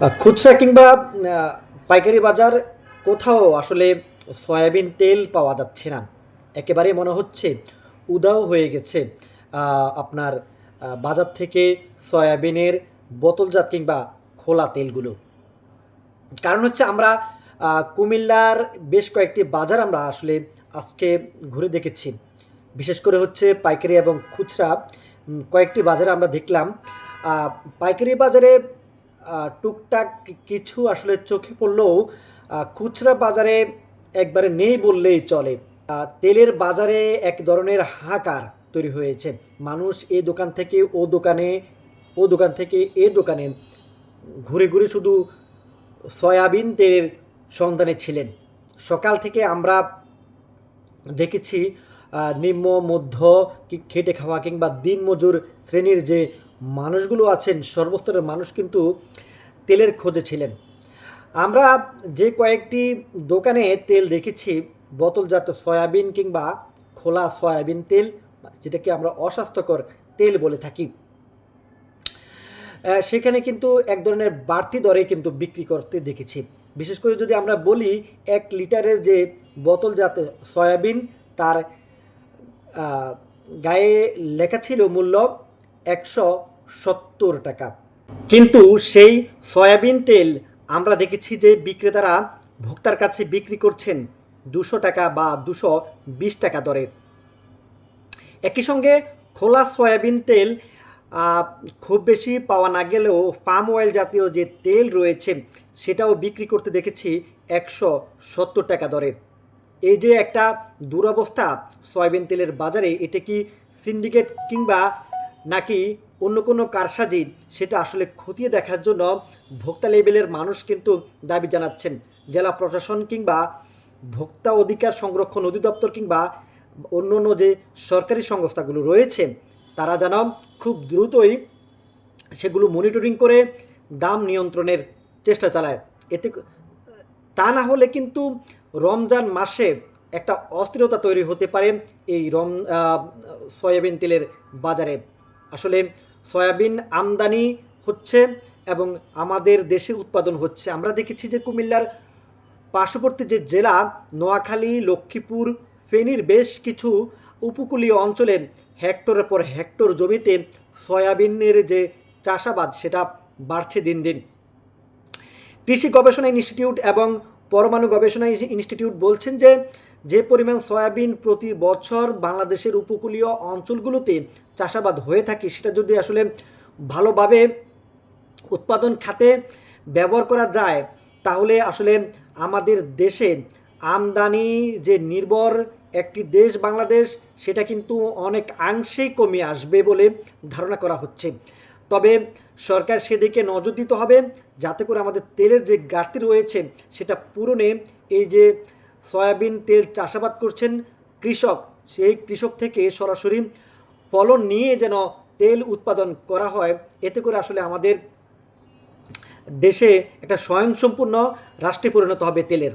খুচরা কিংবা পাইকারি বাজার কোথাও আসলে সয়াবিন তেল পাওয়া যাচ্ছে না। একেবারে মনে হচ্ছে উদাও হয়ে গেছে আপনার বাজার থেকে সয়াবিনের বোতলজাত কিংবা খোলা তেলগুলো। কারণ হচ্ছে আমরা কুমিল্লার বেশ কয়েকটি বাজার আমরা আসলে আজকে ঘুরে দেখেছি। বিশেষ করে হচ্ছে পাইকারি এবং খুচরা কয়েকটি বাজারে আমরা দেখলাম পাইকারি বাজারে টুকটাক কিছু আসলে চোখে পড়লেও খুচরা বাজারে একবারে নেই বললেই চলে। তেলের বাজারে এক ধরনের হাহাকার তৈরি হয়েছে। মানুষ এ দোকান থেকে ও দোকানে, ও দোকান থেকে এ দোকানে ঘুরে ঘুরে শুধু সয়াবিন তেলের সন্ধানে ছিলেন। সকাল থেকে আমরা দেখেছি নিম্ন, মধ্য খেটে খাওয়া কিংবা দিনমজুর শ্রেণির যে মানুষগুলো আছেন, সর্বস্তরের মানুষ কিন্তু তেলের খোঁজে ছিলেন। আমরা যে কয়েকটি দোকানে তেল দেখেছি, বোতলজাত সয়াবিন কিংবা খোলা সয়াবিন তেল, যেটাকে আমরা অস্বাস্থ্যকর তেল বলে থাকি। সেখানে কিন্তু এক ধরনের বাড়তি দরে কিন্তু বিক্রি করতে দেখেছি। বিশেষ করে যদি আমরা বলি, এক লিটারের যে বোতলজাত সয়াবিন, তার গায়ে লেখা ছিল মূল্য একশো সত্তর টাকা। কিন্তু সেই সয়াবিন তেল আমরা দেখেছি যে বিক্রেতারা ভোক্তার কাছে বিক্রি করছেন দুশো টাকা বা দুশো বিশ টাকা দরে একই সঙ্গে খোলা সয়াবিন তেল খুব বেশি পাওয়া না গেলেও পাম অয়েল জাতীয় যে তেল রয়েছে সেটাও বিক্রি করতে দেখেছি একশো সত্তর টাকা দরে এই যে একটা দুরবস্থা সয়াবিন তেলের বাজারে, এটা কি সিন্ডিকেট কিংবা নাকি অন্য কোনো কারসাজি? সেটা আসলে খতিয়ে দেখার জন্য ভোক্তা লেভেলের মানুষ কিন্তু দাবি জানাচ্ছেন। জেলা প্রশাসন কিংবা ভোক্তা অধিকার সংরক্ষণ অধিদপ্তর কিংবা অন্য অন্য যে সরকারি সংস্থাগুলো রয়েছে, তারা যেন খুব দ্রুতই সেগুলো মনিটরিং করে দাম নিয়ন্ত্রণের চেষ্টা চালায়। এতে তা না হলে কিন্তু রমজান মাসে একটা অস্থিরতা তৈরি হতে পারে এই রম সয়াবিন তেলের বাজারে। আসলে সয়াবিন আমদানি হচ্ছে এবং আমাদের দেশে উৎপাদন হচ্ছে। আমরা দেখেছি যে কুমিল্লার পার্শ্ববর্তী যে জেলা, নোয়াখালী, লক্ষ্মীপুর, ফেনীর বেশ কিছু উপকূলীয় অঞ্চলে হেক্টরের পর হেক্টর জমিতে সয়াবিনের যে চাষাবাদ, সেটা বাড়ছে দিন দিন। কৃষি গবেষণা ইনস্টিটিউট এবং পরমাণু গবেষণা ইনস্টিটিউট বলছেন যে যে পরিমাণ সয়াবিন প্রতি বছর বাংলাদেশের উপকূলীয় অঞ্চলগুলোতে চাষাবাদ হয়ে থাকে, সেটা যদি আসলে ভালোভাবে উৎপাদন খাতে ব্যবহার করা যায়, তাহলে আসলে আমাদের দেশে আমদানি যে নির্ভর একটি দেশ বাংলাদেশ, সেটা কিন্তু অনেক অংশেই কমে আসবে বলে ধারণা করা হচ্ছে। তবে সরকার সেদিকে নজর দিতে হবে, যাতে করে আমাদের তেলের যে ঘাটতি রয়েছে, সেটা পূরণে এই যে সয়াবিন তেল চাষাবাদ করছেন কৃষক। সেই কৃষক থেকে সরাসরি ফলন নিয়ে যেন তেল উৎপাদন করা হয়, এতে করে আসলে আমাদের দেশে একটা স্বয়ংসম্পূর্ণ রাষ্ট্রে পরিণত হবে তেলের।